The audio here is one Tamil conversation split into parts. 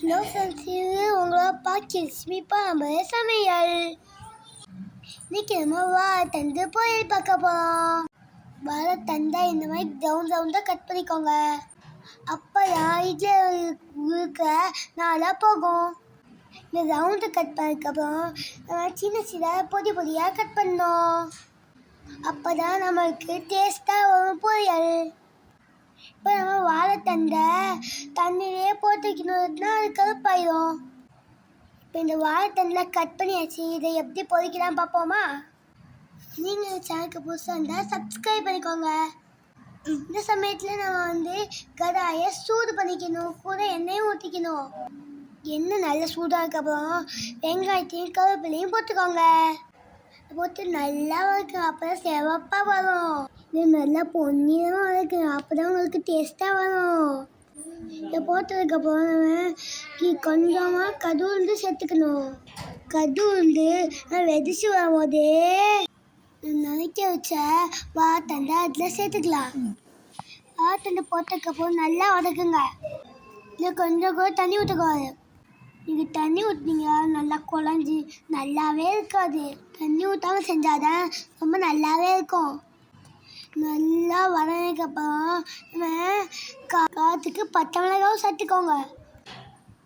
ஹலோ ஃப்ரெண்ட்ஸ் இது உங்களோட பாக்கி ஸ்மிப்பா நம்ம சமையல். இன்னைக்கு நம்ம வாழைத்தண்டு பொரியல் பார்க்க போகிறோம் தந்தா இந்த மாதிரி ரவுண்ட் ரவுண்டாக கட் பண்ணிக்கோங்க. அப்போ தான் இதில் இருக்க நாளாக போகும். இந்த ரவுண்டு கட் பண்ணதுக்கப்புறம் நம்ம சின்ன சின்ன பொடி பொடியாக கட் பண்ணோம் அப்போ தான் நம்மளுக்கு டேஸ்ட்டாக வரும் பொரியல் இப்போ நம்ம வாழைத்தண்டை தண்ணியிலே போட்டு வைக்கணும்னா அது கருப்பாயிடும் இப்போ இந்த வாழைத்தண்டில் கட் பண்ணியாச்சு இதை எப்படி பொறிக்கலாம் பார்ப்போமா? நீங்கள் சேனலுக்கு புதுசாக இருந்தால் சப்ஸ்கிரைப் பண்ணிக்கோங்க. இந்த சமயத்தில் நம்ம வந்து கடாயை சூடு பண்ணிக்கணும் கூட எண்ணெயும் ஊற்றிக்கணும் எண்ணெய் நல்லா சூடாக அப்புறம் வெங்காயத்தையும் கருவேப்பிலையும் போட்டுக்கோங்க. போட்டு நல்லா வளர்க்கணும் அப்போ தான் சிவப்பாக வரும். இது நல்லா பொன்னியாக வளர்க்கணும் அப்போ தான் உங்களுக்கு டேஸ்ட்டாக வரும். இதை போட்டதுக்கப்புறம் நம்ம கொஞ்சமாக கடு சேர்த்துக்கணும் கடு வெதிச்சு வரும்போது நினைக்க வச்ச வாத்தண்டை அதில் சேர்த்துக்கலாம். வாத்தண்டை போட்டதுக்கப்புறம் நல்லா உடக்குங்க இல்லை கொஞ்சம் கூட தண்ணி ஊற்றக்கூடாது நீங்கள் தண்ணி ஊற்றினீங்க நல்லா குழஞ்சி நல்லாவே இருக்காது. தண்ணி ஊற்றாமல் செஞ்சாதான் ரொம்ப நல்லாவே இருக்கும். நல்லா வதனதுக்கப்புறம் நம்ம கா காற்றுக்கு பச்சை மிளகாவும் சேர்த்துக்கோங்க.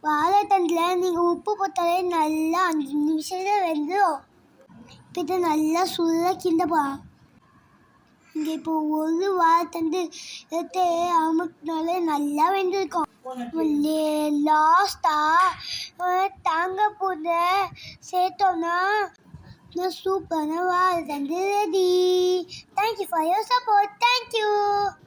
வாழைத்தண்டில் நீங்கள் உப்பு போட்டாலே நல்லா அஞ்சு நிமிஷத்தில் வெந்துடும் இப்போ இதை நல்லா சுட கிண்டப்போம் இங்கே இப்போ ஒரு வாழைத்தண்டு எடுத்து அமுக்கினாலே நல்லா வெந்திருக்கும். லாஸ்ட்டாக தாங்க பூண்டை சேர்த்தோம்னா சூப்பரான வாழைத்தண்டு ready for your support. Thank you.